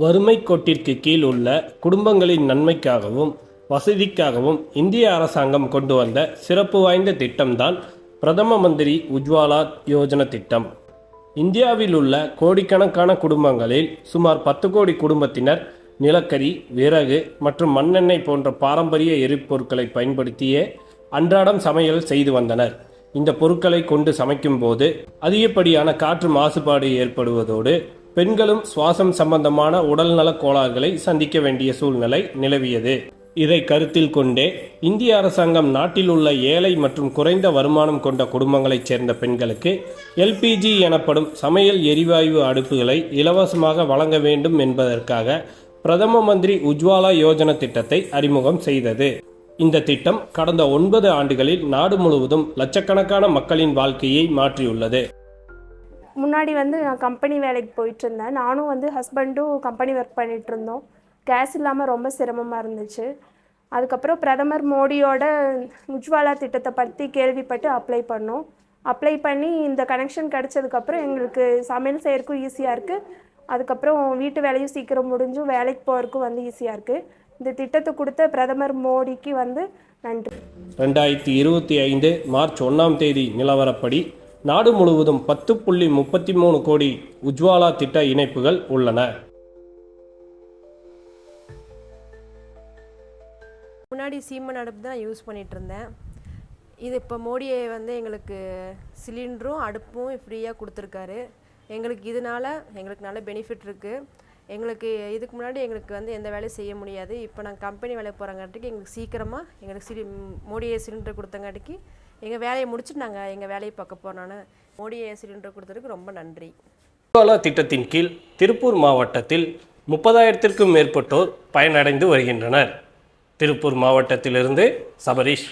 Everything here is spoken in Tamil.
வறுமை கோட்டிற்கு கீழ் உள்ள குடும்பங்களின் நன்மைக்காகவும் வசதிக்காகவும் இந்திய அரசாங்கம் கொண்டு வந்த சிறப்பு வாய்ந்த திட்டம்தான் பிரதம மந்திரி உஜ்வாலா யோஜனா திட்டம். இந்தியாவில் உள்ள கோடிக்கணக்கான குடும்பங்களில் சுமார் பத்து கோடி குடும்பத்தினர் நிலக்கரி விறகு மற்றும் மண்ணெண்ணெய் போன்ற பாரம்பரிய எரிபொருட்களை பயன்படுத்தியே அன்றாடம் சமையல் செய்து வந்தனர். இந்த பொருட்களை கொண்டு சமைக்கும்போது அதிகப்படியான காற்று மாசுபாடு ஏற்படுவதோடு பெண்களும் சுவாசம் சம்பந்தமான உடல்நலக் கோளாறுகளை சந்திக்க வேண்டிய சூழ்நிலை நிலவியது. இதை கருத்தில் கொண்டே இந்திய அரசாங்கம் நாட்டில் உள்ள ஏழை மற்றும் குறைந்த வருமானம் கொண்ட குடும்பங்களைச் சேர்ந்த பெண்களுக்கு எல்பிஜி எனப்படும் சமையல் எரிவாயு அடுப்புகளை இலவசமாக வழங்க வேண்டும் என்பதற்காக பிரதம மந்திரி உஜ்வாலா யோஜனா திட்டத்தை அறிமுகம் செய்தது. இந்த திட்டம் கடந்த ஒன்பது ஆண்டுகளில் நாடு முழுவதும் லட்சக்கணக்கான மக்களின் வாழ்க்கையை மாற்றியுள்ளது. முன்னாடி வந்து நான் கம்பெனி வேலைக்கு போயிட்டு இருந்தேன் நானும் வந்து ஹஸ்பண்டும் கம்பெனி ஒர்க் பண்ணிட்டு இருந்தோம் கேஸ் இல்லாமல் ரொம்ப சிரமமாக இருந்துச்சு. அதுக்கப்புறம் பிரதமர் மோடியோட உஜ்வாலா திட்டத்தை பற்றி கேள்விப்பட்டு அப்ளை பண்ணோம். அப்ளை பண்ணி இந்த கனெக்ஷன் கிடச்சதுக்கப்புறம் எங்களுக்கு சமையல் செய்யறதுக்கும் ஈஸியாக இருக்குது அதுக்கப்புறம் வீட்டு வேலையும் சீக்கிரம் முடிஞ்சும் வேலைக்கு போகிறதுக்கும் வந்து ஈஸியாக இருக்குது இந்த திட்டத்தை கொடுத்த பிரதமர் மோடிக்கு வந்து நன்றி. ரெண்டாயிரத்தி இருபத்தி ஐந்து மார்ச் ஒன்றாம் தேதி நிலவரப்படி நாடு முழுவதும் பத்து புள்ளி முப்பத்தி மூணு கோடி உஜ்வாலா திட்ட இணைப்புகள் உள்ளன. முன்னாடி சீமன் அடுப்பு தான் யூஸ் பண்ணிட்டு இருந்தேன். இது இப்போ மோடியை வந்து எங்களுக்கு சிலிண்டரும் அடுப்பும் ஃப்ரீயாக கொடுத்துருக்காரு. எங்களுக்கு இதனால எங்களுக்கு நல்ல பெனிஃபிட் இருக்குது எங்களுக்கு இதுக்கு முன்னாடி எங்களுக்கு வந்து எந்த வேலையும் செய்ய முடியாது. இப்போ நாங்கள் கம்பெனி வேலைக்கு போகிறங்காட்டிக்கு எங்களுக்கு சீக்கிரமாக எங்களுக்கு சிலி மோடியை சிலிண்டர் கொடுத்தங்காட்டிக்கு எங்கள் வேலையை முடிச்சுட்டு நாங்கள் எங்கள் வேலையை பார்க்க போனோன்னு மோடியை சிலிண்டர் கொடுத்ததுக்கு ரொம்ப நன்றி. உஜ்வாலா திட்டத்தின் கீழ் திருப்பூர் மாவட்டத்தில் முப்பதாயிரத்திற்கும் மேற்பட்டோர் பயனடைந்து வருகின்றனர். திருப்பூர் மாவட்டத்திலிருந்து சபரீஷ்.